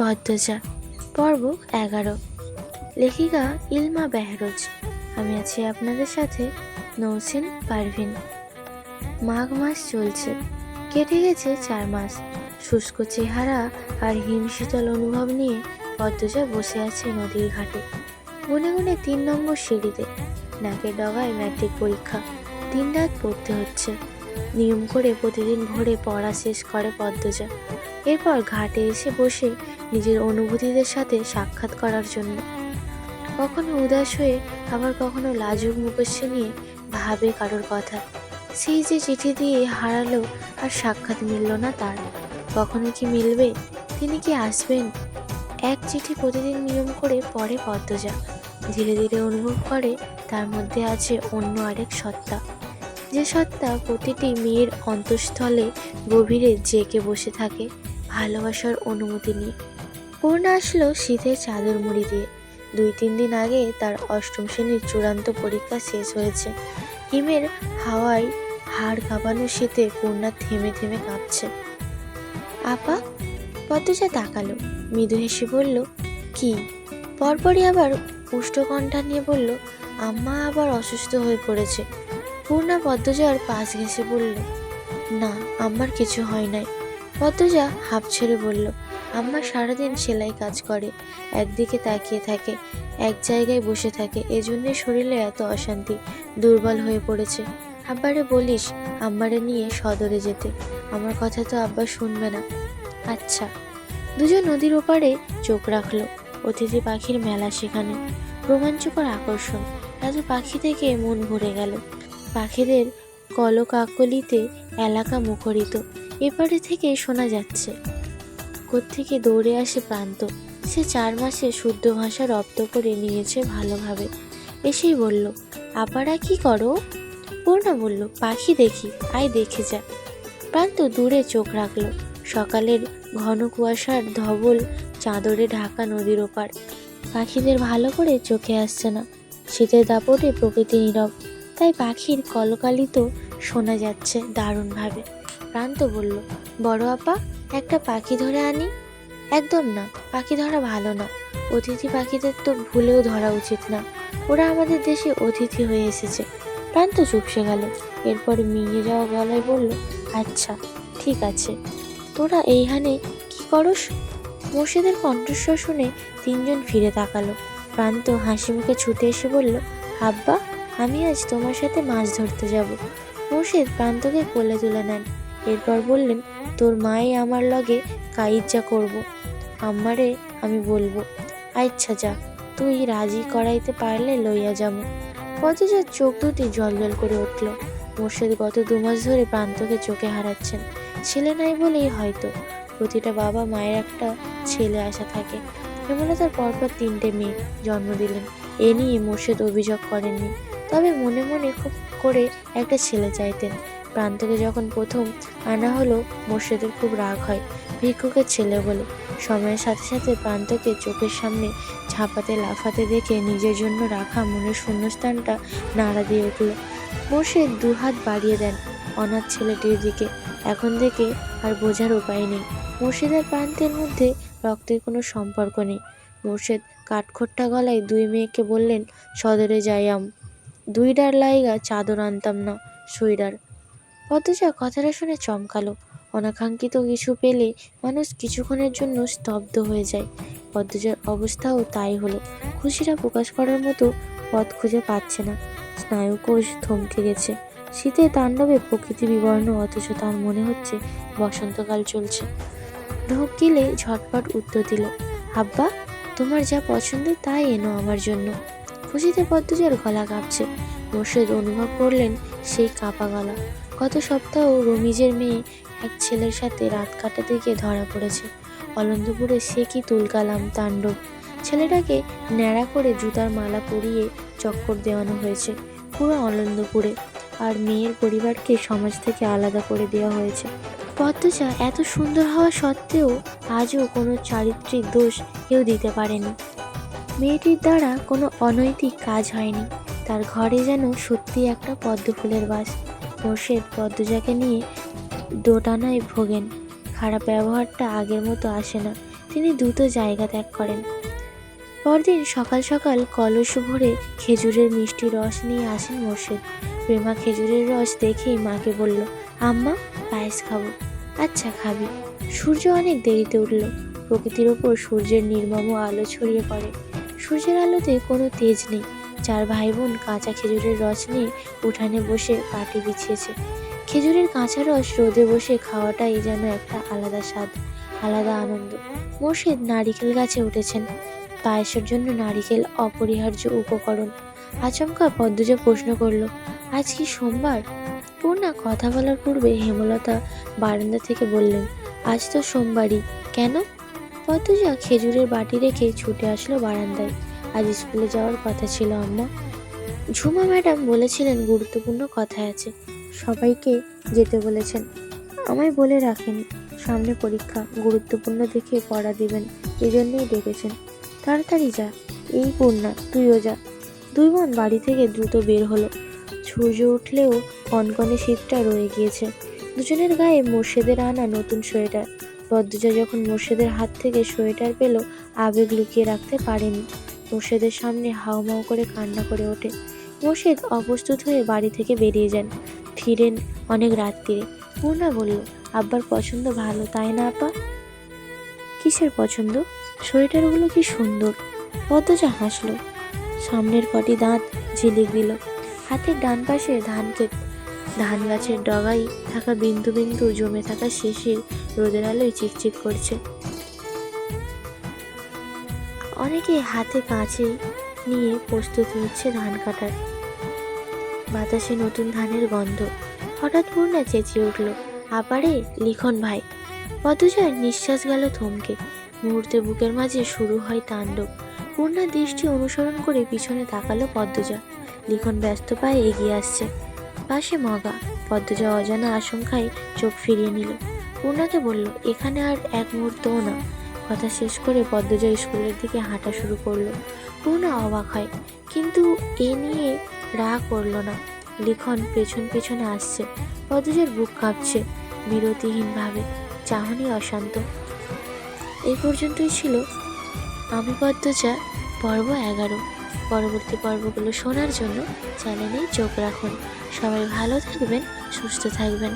পদ্মজা পর্ব এগারো। লেখিকা ইলমা বেহরোজ। আমি আছি আপনাদের সাথে নৌসিন পারভিন। মাঘ মাস চলছে। কেটে গেছে চার মাস। শুষ্ক চেহারা আর হিমশীতল অনুভব নিয়ে পদ্মজা বসে আছে নদীর ঘাটে। গুনে গুনে তিন নম্বর সিঁড়িতে। নাকের ডগায় ম্যাট্রিক পরীক্ষা। দিন রাত পড়তে হচ্ছে। নিয়ম করে প্রতিদিন ভোরে পড়া শেষ করে পদ্মজা এরপর ঘাটে এসে বসে নিজের অনুভূতিদের সাথে সাক্ষাৎ করার জন্য। কখনো উদাস হয়ে, আবার কখনো লাজুক মুখোশে নিয়ে ভাবে কারোর কথা। সেই যে চিঠি দিয়ে হারালো আর সাক্ষাৎ মিলল না তার। কখনো কি মিলবে? তিনি কি আসবেন? এক চিঠি প্রতিদিন নিয়ম করে পড়ে পদ্মজা। ধীরে ধীরে অনুভব করে তার মধ্যে আছে অন্য আরেক সত্তা। যে সত্তা প্রতিটি মেয়ের অন্তঃস্থলে গভীরে জেগে বসে থাকে। ভালোবাসার অনুমতি নিয়ে। পূর্ণা আসলো শীতের চাদর মুড়ি দিয়ে। দুই তিন দিন আগে তার অষ্টম শ্রেণির চূড়ান্ত পরীক্ষা শেষ হয়েছে। হিমের হাওয়ায় হাড় কাঁপানো শীতে পূর্ণা থেমে থেমে কাঁপছে। আপা, পদ্মজা তাকালো, মৃদু হেসে বলল, কি? পরপরই আবার উষ্ঠকণ্ঠা নিয়ে বলল, আম্মা আবার অসুস্থ হয়ে পড়েছে। পূর্ণা পদ্মজার পাশ ঘেঁষে বলল, না আমার কিছু হয় নাই। পদ্মজা হাঁপ ছেড়ে বলল, আম্মা সারাদিন সেলাই কাজ করে, একদিকে তাকিয়ে থাকে, এক জায়গায় বসে থাকে এজন্যই শরীরে এত অশান্তি, দুর্বল হয়ে পড়েছে। আব্বারে বলিস, আম্মারে নিয়ে সদরে যেতে, আমার কথা তো আব্বা শুনবে না। আচ্ছা। দুজন নদীর ওপারে চোখ রাখল, অতিথি পাখির মেলা সেখানে, রোমাঞ্চকর আকর্ষণ এত পাখি থেকে মন ভরে গেল, পাখিদের কলকাকলিতে এলাকা মুখরিত এপারে থেকে শোনা যাচ্ছে। কোত্থেকে দৌড়ে আসে প্রান্ত। সে চার মাসে শুদ্ধ ভাষা রপ্ত করে নিয়েছে ভালোভাবে। এসেই বলল, আপারা কি করো? পূর্ণা বলল, পাখি দেখি, আয় দেখে যা। প্রান্ত দূরে চোখ রাখল। সকালের ঘন কুয়াশার ধবল চাদরে ঢাকা নদীর ওপার। পাখিদের ভালো করে চোখে আসছে না। শীতের দাপটে প্রকৃতি নীরব। তাই পাখির কলকালিত শোনা যাচ্ছে দারুণভাবে। প্রান্ত বলল, বড় আপা, একটা পাখি ধরে আনি। একদম না, পাখি ধরা ভালো না। অতিথি পাখিদের তো ভুলেও ধরা উচিত না। ওরা আমাদের দেশে অতিথি হয়ে এসেছে। প্রান্ত চুপসে গেল। এরপর মিয়ে যাওয়া গলায় বলল আচ্ছা ঠিক আছে। তোরা এইখানে কি করস? মোর্শেদের কণ্ঠস্বর শুনে তিনজন ফিরে তাকালো। প্রান্ত হাসি মুখে ছুটে এসে বলল, আব্বা, আমি আজ তোমার সাথে মাছ ধরতে যাব। মোর্শেদ প্রান্তকে কোলে তুলে নেন। এরপর বললেন, তোর মাই আমার লগে কাইজ্জা করব? আমারে আমি বলব। আচ্ছা যা, তুই রাজি করাইতে পারলে লইয়া যাব পথজার চোখ দুটি জল করে উঠল। মোর্শেদ গত দু মাস ধরে প্রান্তকে চোখে হারাচ্ছেন। ছেলে নাই বলেই হয়তো প্রতিটা বাবা মায়ের একটা ছেলে আশা থাকে। হেমলতার পরপর তিনটে মেয়ে জন্ম দিলেন। এ নিয়ে মোর্শেদ অভিযোগ করেননি। তবে মনে মনে খুব করে একটা ছেলে চাইতেন। প্রান্তকে যখন প্রথম আনা হলো, মোর্শেদের খুব রাগ হয়। ভিক্ষুকের ছেলে বলে। সময়ের সাথে সাথে প্রান্তকে চোখের সামনে ঝাঁপাতে, লাফাতে দেখে নিজের জন্য রাখা মনের শূন্যস্থানটা নাড়া দিয়ে উঠল। মোর্শেদ দুহাত বাড়িয়ে দেন অনাথ ছেলেটির দিকে। এখন থেকে আর বোঝার উপায় নেই। মুর্শিদের প্রান্তের মধ্যে রক্তের কোনো সম্পর্ক নেই। মুর্শেদ কাঠখোট্টা গলায় দুই মেয়েকে বললেন, সদরে যাইয়াম দুই ডার লাইগা চাদর আনতাম না, সুইডার। পদ্মজা কথাটা শুনে চমকালো। অনাকাঙ্ক্ষিত কিছু পেলে মানুষ কিছুক্ষণের জন্য স্তব্ধ হয়ে যায়। পদ্মজার অবস্থাও তাই হলো। খুশিরা প্রকাশ করার মতো পথ খুঁজে পাচ্ছে না। স্নায়ুকোষ থমকে গেছে। শীতের তাণ্ডবে প্রকৃতি বিবর্ণ, অথচ তার মনে হচ্ছে বসন্তকাল চলছে। ঢোক গিলে ঝটপট উত্তর দিল, আব্বা, তোমার যা পছন্দের তাই এনো আমার জন্য। খুশিতে পদ্মজার গলা কাঁপছে। মোর্শেদ অনুভব করলেন সেই কাঁপা গলা। গত সপ্তাহ রমিজের মেয়ে এক ছেলের সাথে রাত কাটাতে গিয়ে ধরা পড়েছে। অলন্দপুরে সে কি তুলকালাম তাণ্ডব? ছেলেটাকে ন্যাড়া করে জুতার মালা পরিয়ে চক্কর দেওয়ানো হয়েছে পুরো আনন্দপুরে আর মেয়ের পরিবারকে সমাজ থেকে আলাদা করে দেওয়া হয়েছে। পদ্মজা এত সুন্দর হওয়া সত্ত্বেও আজও কোনো চারিত্রিক দোষ কেউ দিতে পারেনি। মেয়েটির দ্বারা কোনো অনৈতিক কাজ হয়নি। তার ঘরে যেন সত্যি একটা পদ্ম ফুলের বাস। মোর্শেদ পদ্মজাকে নিয়ে দোটানায় ভোগেন। খারাপ ব্যবহারটা আগের মতো আসে না। তিনি দ্রুত জায়গা ত্যাগ করেন। পরদিন সকাল সকাল কলস ভরে খেজুরের মিষ্টি রস নিয়ে আসেন মোর্শেদ। প্রেমা খেজুরের রস দেখেই মাকে বলল, আম্মা, পায়েস খাব। আচ্ছা খাবি। সূর্য অনেক দেরিতে উঠল। প্রকৃতির ওপর সূর্যের নির্মম আলো ছড়িয়ে পড়ে। সূর্যের আলোতে কোনো তেজ নেই। চার ভাই বোন কাঁচা খেজুরের রস নিয়ে উঠানে বসে পাটি বিছিয়েছে। খেজুরের কাঁচা রস রোদে বসে খাওয়াটাই যেন একটা আলাদা স্বাদ, আলাদা আনন্দ। মোর্শেদ নারিকেল গাছে উঠেছেন। পায়েসের জন্য নারিকেল অপরিহার্য উপকরণ। আচমকা পদ্মজা প্রশ্ন করল, আজ কি সোমবার? পূর্ণা কথা বলার পূর্বে হেমলতা বারান্দা থেকে বললেন, আজ তো সোমবারই। কেন? পদ্মজা খেজুরের বাটি রেখে ছুটে আসলো বারান্দায়। আজ স্কুলে যাওয়ার কথা ছিল আম্মা। ঝুমা ম্যাডাম বলেছিলেন গুরুত্বপূর্ণ কথা আছে। সবাইকে যেতে বলেছেন। আমায় বলে রাখেন, সামনে পরীক্ষা, গুরুত্বপূর্ণ দেখে পড়া দিবেন এই জন্যই ডেকেছেন। তাড়াতাড়ি যা, এই পূর্ণা, তুইও যা। দুই বোন বাড়ি থেকে দ্রুত বের হলো। সূর্য উঠলেও কনকনে শীতটা রয়ে গিয়েছে। দুজনের গায়ে মোর্শেদের আনা নতুন সোয়েটার। পদ্মজা যখন মোর্শেদের হাত থেকে সোয়েটার পেল, আবেগ লুকিয়ে রাখতে পারেনি। মোর্শেদের সামনে হাউমাউ করে কান্না করে ওঠে। মোর্শেদ অপ্রস্তুত হয়ে বাড়ি থেকে বেরিয়ে যান। ফিরেন অনেক রাত্রিরে। পূর্ণা বলল, আব্বার পছন্দ ভালো, তাই না আপা? কিসের পছন্দ? সোয়েটারগুলো কি সুন্দর? পদ্মজা হাসলো। সামনের কটি দাঁত ঝিলিক দিল। হাতের ডান পাশে ধান ক্ষেত। ধান গাছের ডগায় থাকা বিন্দু বিন্দু জমে থাকা শিশির রোদের আলোয় চিকচিক করছে। অনেকে হাতে কাঁচি নিয়ে প্রস্তুত হচ্ছে ধান কাটার। বাতাসে নতুন ধানের গন্ধ। হঠাৎ পূর্ণা চেঁচিয়ে উঠল, আপারে, লিখন ভাই। পদজার নিঃশ্বাস গেল থমকে। মুহূর্তে বুকের মাঝে শুরু হয় তাণ্ডব। পূর্ণা দৃষ্টি অনুসরণ করে পিছনে তাকালো পদ্মজা। লিখন ব্যস্ত পায়ে এগিয়ে আসছে। পাশে মগা। পদ্মজা অজানা আশঙ্কায় চোখ ফিরিয়ে নিল। পূর্ণাকে বলল, এখানে আর এক মুহূর্তও না। কথা শেষ করে পদ্মজা স্কুলের দিকে হাঁটা শুরু করল। পূর্ণা অবাক হয়, কিন্তু এ নিয়ে রাগ করল না। লিখন পেছন পেছনে আসছে। পদ্মজার বুক কাঁপছে বিরতিহীনভাবে, চাহনি অশান্ত। এই পর্যন্তই ছিল আমি পদ্মজা, পর্ব এগারো। পরবর্তী পর্বগুলো শোনার জন্য চ্যানেলে চোখ রাখুন। সবাই ভালো থাকবেন, সুস্থ থাকবেন।